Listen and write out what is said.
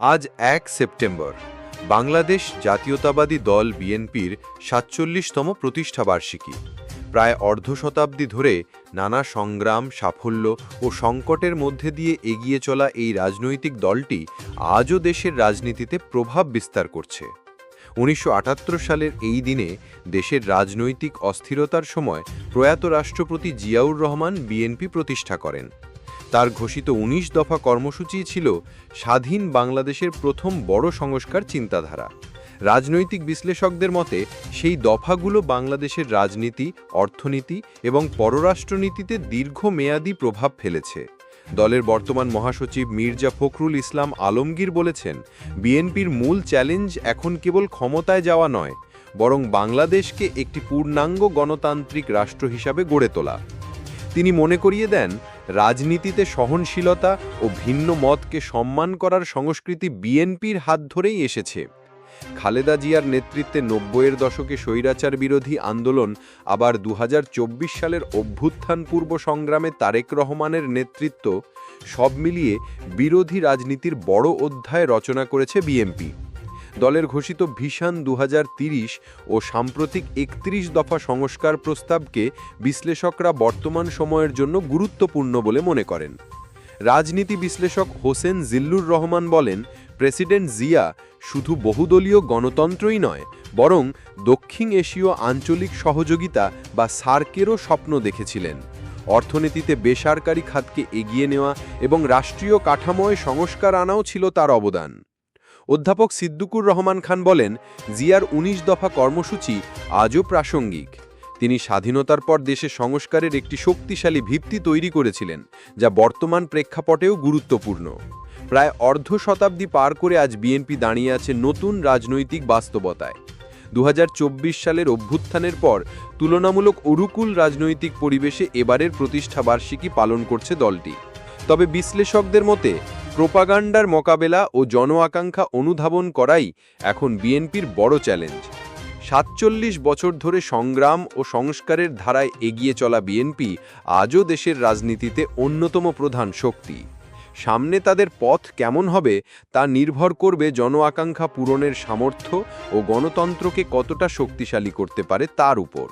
আজ এক সেপ্টেম্বর। বাংলাদেশ জাতীয়তাবাদী দল বিএনপির সাতচল্লিশতম প্রতিষ্ঠাবার্ষিকী প্রায় অর্ধ শতাব্দী ধরে নানা সংগ্রাম, সাফল্য ও সংকটের মধ্যে দিয়ে এগিয়ে চলা এই রাজনৈতিক দলটি আজও দেশের রাজনীতিতে প্রভাব বিস্তার করছে। উনিশশো আটাত্তর সালের এই দিনে দেশের রাজনৈতিক অস্থিরতার সময় প্রয়াত রাষ্ট্রপতি জিয়াউর রহমান বিএনপি প্রতিষ্ঠা করেন। তার ঘোষিত ১৯ দফা কর্মসূচি ছিল স্বাধীন বাংলাদেশের প্রথম বড় সংস্কার চিন্তাধারা। রাজনৈতিক বিশ্লেষকদের মতে, সেই দফাগুলো বাংলাদেশের রাজনীতি, অর্থনীতি এবং পররাষ্ট্রনীতিতে দীর্ঘমেয়াদী প্রভাব ফেলেছে। দলের বর্তমান মহাসচিব মির্জা ফখরুল ইসলাম আলমগীর বলেছেন, বিএনপির মূল চ্যালেঞ্জ এখন কেবল ক্ষমতায় যাওয়া নয়, বরং বাংলাদেশকে একটি পূর্ণাঙ্গ গণতান্ত্রিক রাষ্ট্র হিসাবে গড়ে তোলা। তিনি মনে করিয়ে দেন, রাজনীতিতে সহনশীলতা ও ভিন্ন মতকে সম্মান করার সংস্কৃতি বিএনপির হাত ধরেই এসেছে। খালেদা জিয়ার নেতৃত্বে নব্বইয়ের দশকে স্বৈরাচার বিরোধী আন্দোলন, আবার দু হাজার চব্বিশ সালের অভ্যুত্থান পূর্ব সংগ্রামে তারেক রহমানের নেতৃত্ব, সব মিলিয়ে বিরোধী রাজনীতির বড় অধ্যায় রচনা করেছে বিএনপি। দলের ঘোষিত ভীষণ দু ও সাম্প্রতিক একত্রিশ দফা সংস্কার প্রস্তাবকে বিশ্লেষকরা বর্তমান সময়ের জন্য গুরুত্বপূর্ণ বলে মনে করেন। রাজনীতি বিশ্লেষক হোসেন জিল্লুর রহমান বলেন, প্রেসিডেন্ট জিয়া শুধু বহুদলীয় গণতন্ত্রই নয়, বরং দক্ষিণ এশীয় আঞ্চলিক সহযোগিতা বা সার্কেরও স্বপ্ন দেখেছিলেন। অর্থনীতিতে বেসরকারি খাতকে এগিয়ে নেওয়া এবং রাষ্ট্রীয় কাঠামোয় সংস্কার আনাও ছিল তার অবদান। অধ্যাপক সিদ্দুকুর রহমান খান বলেন, জিয়ার ১৯ দফা কর্মসূচি আজও প্রাসঙ্গিক। তিনি স্বাধীনতার পর দেশে সংস্কারের একটি শক্তিশালী ভিত্তি তৈরি করেছিলেন, যা বর্তমান প্রেক্ষাপটেও গুরুত্বপূর্ণ। প্রায় অর্ধ শতাব্দী পার করে আজ বিএনপি দাঁড়িয়ে আছে নতুন রাজনৈতিক বাস্তবতায়। দু হাজার চব্বিশ সালের অভ্যুত্থানের পর তুলনামূলক অনুকূল রাজনৈতিক পরিবেশে এবারের প্রতিষ্ঠাবার্ষিকী পালন করছে দলটি। তবে বিশ্লেষকদের মতে প্রোপাগান্ডার মোকাবেলা ও জন আকাঙ্ক্ষা অনুধাবন করাই এখন বিএনপির বড় চ্যালেঞ্জ। সাতচল্লিশ বছর ধরে সংগ্রাম ও সংস্কারের ধারায় এগিয়ে চলা বিএনপি আজও দেশের রাজনীতিতে অন্যতম প্রধান শক্তি। সামনে তাদের পথ কেমন হবে তা নির্ভর করবে জন আকাঙ্ক্ষা পূরণের সামর্থ্য ও গণতন্ত্রকে কতটা শক্তিশালী করতে পারে তার উপর।